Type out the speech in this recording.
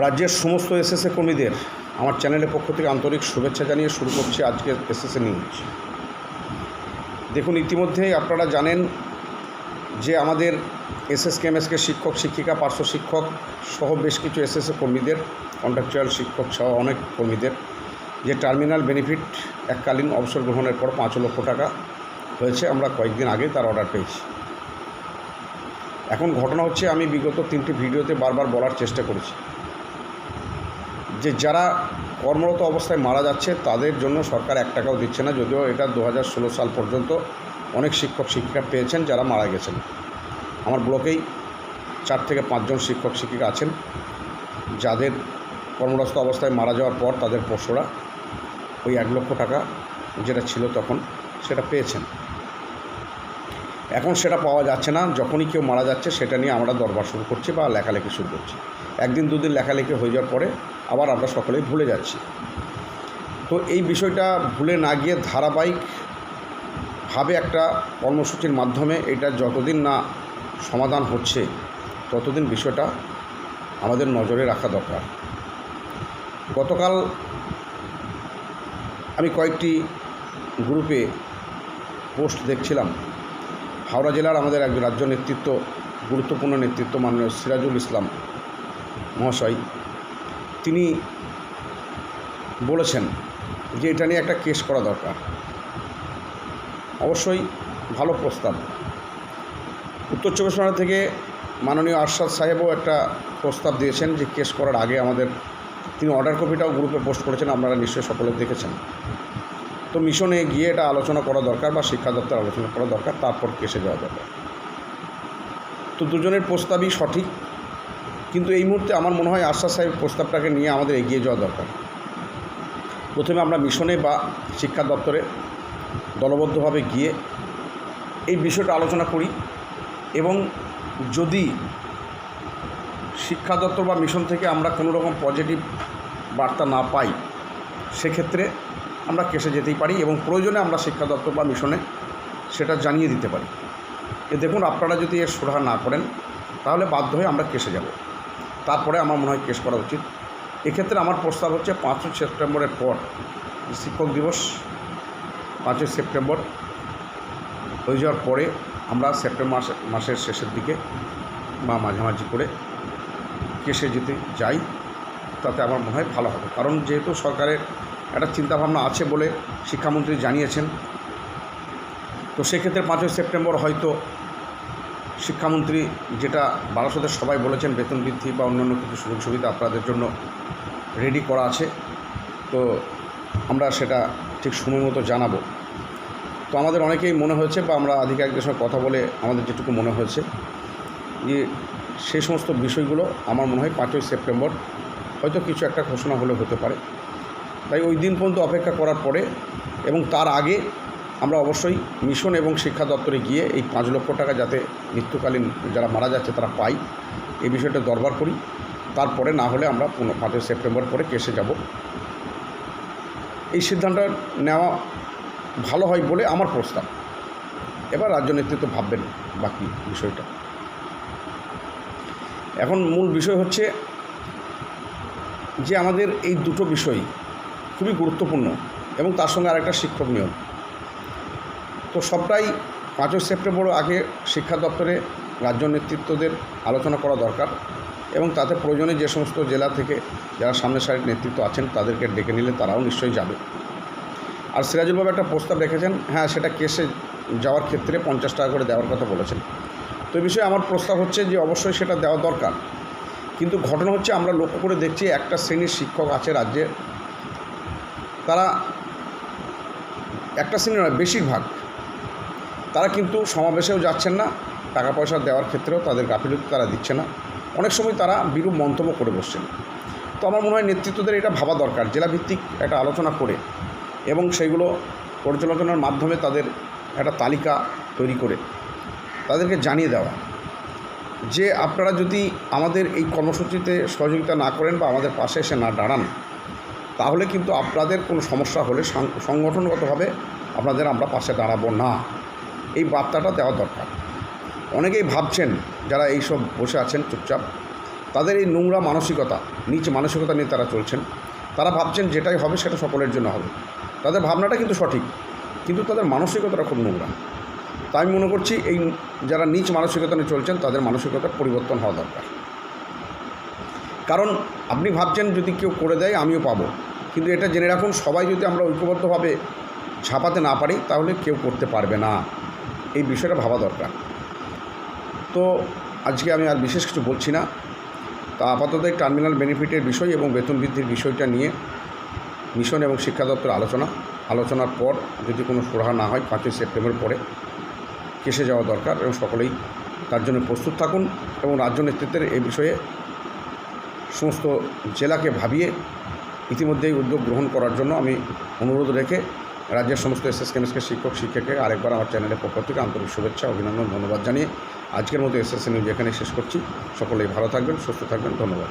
রাজ্যের সমস্ত এসএসএ কর্মীদের আমার চ্যানেলের পক্ষ থেকে আন্তরিক শুভেচ্ছা জানিয়ে শুরু করছি আজকের এসএসএ নিউজ। দেখুন, ইতিমধ্যেই আপনারা জানেন যে আমাদের এসএস কেমএসকে শিক্ষক, শিক্ষিকা, পার্শ্ব শিক্ষক সহ বেশ কিছু এসএসএ কর্মীদের, কন্ট্রাকচুয়াল শিক্ষক সহ অনেক কর্মীদের যে টার্মিনাল বেনিফিট এককালীন অবসর গ্রহণের পর পাঁচ লক্ষ টাকা হয়েছে আমরা কয়েকদিন আগে তার অর্ডার পেয়েছি। এখন ঘটনা হচ্ছে, আমি বিগত তিনটি ভিডিওতে বারবার বলার চেষ্টা করেছি। যে যারা কর্মরত অবস্থায় মারা যাচ্ছে, তাদের জন্য সরকার এক টাকাও দিচ্ছে না। যদিও এটা দু হাজার ষোলো সাল পর্যন্ত অনেক শিক্ষক, শিক্ষিকা পেয়েছেন যারা মারা গেছেন। আমার ব্লকেই চার থেকে পাঁচজন শিক্ষক, শিক্ষিকা আছেন। যাদের কর্মরত অবস্থায় মারা যাওয়ার পর তাদের পশুরা ওই এক লক্ষ টাকা যেটা ছিল তখন সেটা পেয়েছেন। এখন সেটা পাওয়া যাচ্ছে না। যখনই কেউ মারা যাচ্ছে, সেটা নিয়ে আমরা দরবার শুরু করছি বা লেখালেখি শুরু করছি। একদিন দুদিন লেখালেখি হয়ে যাওয়ার পরে আবার আমরা সকলেই ভুলে যাচ্ছি। তো এই বিষয়টা ভুলে না গিয়ে ধারাবাহিকভাবে একটা কর্মসূচির মাধ্যমে এটা যতদিন না সমাধান হচ্ছে, ততদিন বিষয়টা আমাদের নজরে রাখা দরকার। গতকাল আমি কয়েকটি গ্রুপে পোস্ট দেখছিলাম। হাওড়া জেলার আমাদের একজন রাজ্য নেতৃত্ব, গুরুত্বপূর্ণ নেতৃত্ব মাননীয় সিরাজুল ইসলাম মহাশয়, তিনি বলেছেন যে এটা নিয়ে একটা কেস করা দরকার। অবশ্যই ভালো প্রস্তাব। উত্তর চব্বিশ পরগনা থেকে মাননীয় আরশাদ সাহেবও একটা প্রস্তাব দিয়েছেন যে কেস করার আগে আমাদের, তিনি অর্ডার কপিটাও গ্রুপে পোস্ট করেছেন, আপনারা নিশ্চয়ই সকলে দেখেছেন। তো মিশনে গিয়ে এটা আলোচনা করা দরকার বা শিক্ষা দপ্তর আলোচনা করা দরকার, তারপর কেসে যাওয়া দরকার তো দুজনের প্রস্তাবই সঠিক। কিন্তু এই মুহূর্তে আমার মনে হয় আশা সাহেব প্রস্তাবটাকে নিয়ে আমাদের এগিয়ে যাওয়া দরকার। প্রথমে আমরা মিশনে বা শিক্ষা দপ্তরে দলবদ্ধভাবে গিয়ে এই বিষয়টা আলোচনা করি এবং যদি শিক্ষা দপ্তর বা মিশন থেকে আমরা কোনো রকম পজিটিভ বার্তা না পাই, সেক্ষেত্রে আমরা কেসে যেতেই পারি এবং প্রয়োজনে আমরা শিক্ষা দপ্তর বা মিশনে সেটা জানিয়ে দিতে পারি। এ দেখুন, আপনারা যদি এর সুরাহা না করেন, তাহলে বাধ্য হয়ে আমরা কেসে যাব। তারপরে আমার মনে হয় কেস করা উচিত। এক্ষেত্রে আমার প্রস্তাব হচ্ছে পাঁচই সেপ্টেম্বরের পর, শিক্ষক দিবস, পাঁচই সেপ্টেম্বর, হয়ে যাওয়ার পরে আমরা সেপ্টেম্বর মাসে, মাসের শেষের দিকে বা মাঝামাঝি করে কেসে যেতে যাই, তাতে আমার মনে হয় ভালো হবে। কারণ যেহেতু সরকারের একটা চিন্তাভাবনা আছে বলে শিক্ষামন্ত্রী জানিয়েছেন, তো সেক্ষেত্রে পাঁচই সেপ্টেম্বর হয়তো শিক্ষামন্ত্রী যেটা বারাসতের সবাই বলেছেন, বেতন বৃদ্ধি বা অন্যান্য কিছু সুযোগ সুবিধা আপনাদের জন্য রেডি করা আছে, তো আমরা সেটা ঠিক সময় মতো জানাব। তো আমাদের অনেকেই মনে হয়েছে বা আমরা আধিকারিকদের সঙ্গে কথা বলে আমাদের যেটুকু মনে হয়েছে যে সেই সমস্ত বিষয়গুলো আমার মনে হয় পাঁচই সেপ্টেম্বর হয়তো কিছু একটা ঘোষণা হলে হতে পারে। তাই ওই দিন পর্যন্ত অপেক্ষা করার পরে এবং তার আগে আমরা অবশ্যই মিশন এবং শিক্ষা দপ্তরে গিয়ে এই পাঁচ লক্ষ টাকা যাতে মৃত্যুকালীন যারা মারা যাচ্ছে তারা পাই এই বিষয়টা দরবার করি। তারপরে না হলে আমরা পুনঃ পাঁচই সেপ্টেম্বর পরে কেসে যাব। এই সিদ্ধান্ত নেওয়া ভালো হয় বলে আমার প্রস্তাব। এবার রাজ্য নেতৃত্ব ভাববেন বাকি বিষয়টা। এখন মূল বিষয় হচ্ছে যে আমাদের এই দুটো বিষয় খুবই গুরুত্বপূর্ণ এবং তার সঙ্গে আরেকটা শিক্ষক নিয়োগ। তো সবটাই পাঁচই সেপ্টেম্বর আগে শিক্ষা দপ্তরে রাজ্য নেতৃত্বদের আলোচনা করা দরকার এবং তাতে প্রয়োজনে যে সমস্ত জেলা থেকে যারা সামনের সারির নেতৃত্ব আছেন তাদেরকে ডেকে নিলে তারাও নিশ্চয়ই যাবে। আর সিরাজুলবাবু একটা প্রস্তাব রেখেছেন হ্যাঁ সেটা কেসে যাওয়ার ক্ষেত্রে পঞ্চাশ টাকা করে দেওয়ার কথা বলেছেন। তো এই বিষয়ে আমার প্রস্তাব হচ্ছে যে অবশ্যই সেটা দেওয়া দরকার। কিন্তু ঘটনা হচ্ছে আমরা লক্ষ্য করে দেখছি একটা শ্রেণির শিক্ষক আছে রাজ্যে, তারা একটা শ্রেণির বেশিরভাগ। তারা কিন্তু সমাবেশেও যাচ্ছেন না টাকা পয়সা দেওয়ার ক্ষেত্রেও তাদের গাফিলতি তারা দিচ্ছে না। অনেক সময় তারা বিরূপ মন্তব্য করে বসছেন। তো আমার মনে হয় নেতৃত্বদের এটা ভাবা দরকার, জেলাভিত্তিক একটা আলোচনা করে এবং সেইগুলো পর্যালোচনার মাধ্যমে তাদের একটা তালিকা তৈরি করে তাদেরকে জানিয়ে দেওয়া। যে আপনারা যদি আমাদের এই কর্মসূচিতে সহযোগিতা না করেন বা আমাদের পাশে এসে না দাঁড়ান, তাহলে কিন্তু আপনাদের কোনো সমস্যা হলে সংগঠনগতভাবে আপনাদের আমরা পাশে দাঁড়াবো না। এই বার্তাটা দেওয়া দরকার। অনেকেই ভাবছেন, যারা এইসব বসে আছেন চুপচাপ, তাদের এই নোংরা মানসিকতা, নিচ মানসিকতা নিয়ে তারা চলছেন। তারা ভাবছেন যেটাই হবে সেটা সকলের জন্য হবে। তাদের ভাবনাটা কিন্তু সঠিক, কিন্তু তাদের মানসিকতাটা খুব নোংরা। তাই আমি মনে করছি, এই যারা নিচ মানসিকতা নিয়ে চলছেন, তাদের মানসিকতার পরিবর্তন হওয়া দরকার। কারণ আপনি ভাবছেন, যদি কেউ করে দেয়, আমিও পাবো। কিন্তু এটা জেনে রাখুন, সবাই যদি আমরা ঐক্যবদ্ধভাবে ছাপাতে না পারি, তাহলে কেউ করতে পারবে না। এই বিষয়টা ভাবা দরকার। তো আজকে আমি আর বিশেষ কিছু বলছি না। তা আপাতত এই টার্মিনাল বেনিফিটের বিষয় এবং বেতন বৃদ্ধির বিষয়টা নিয়ে মিশন এবং শিক্ষা দপ্তর আলোচনা। আলোচনার পর যদি কোনো সুরাহা না হয়, পাঁচই সেপ্টেম্বর পরে কেসে যাওয়া দরকার এবং সকলেই তার জন্য প্রস্তুত থাকুন এবং রাজ্য নেতৃত্বের এই বিষয়ে সমস্ত জেলাকে ভাবিয়ে ইতিমধ্যেই উদ্যোগ গ্রহণ করার জন্য আমি অনুরোধ রেখে রাজ্যের সমস্ত এস এস কেমিস্টকে শিক্ষক, শিক্ষককে আরেকবার আমার চ্যানেলের পক্ষ থেকে আন্তরিক শুভেচ্ছা, অভিনন্দন, ধন্যবাদ জানিয়ে আজকের মতো এস এস নিউজ এখানে শেষ করছি। সকলেই ভালো থাকবেন, সুস্থ থাকবেন, ধন্যবাদ।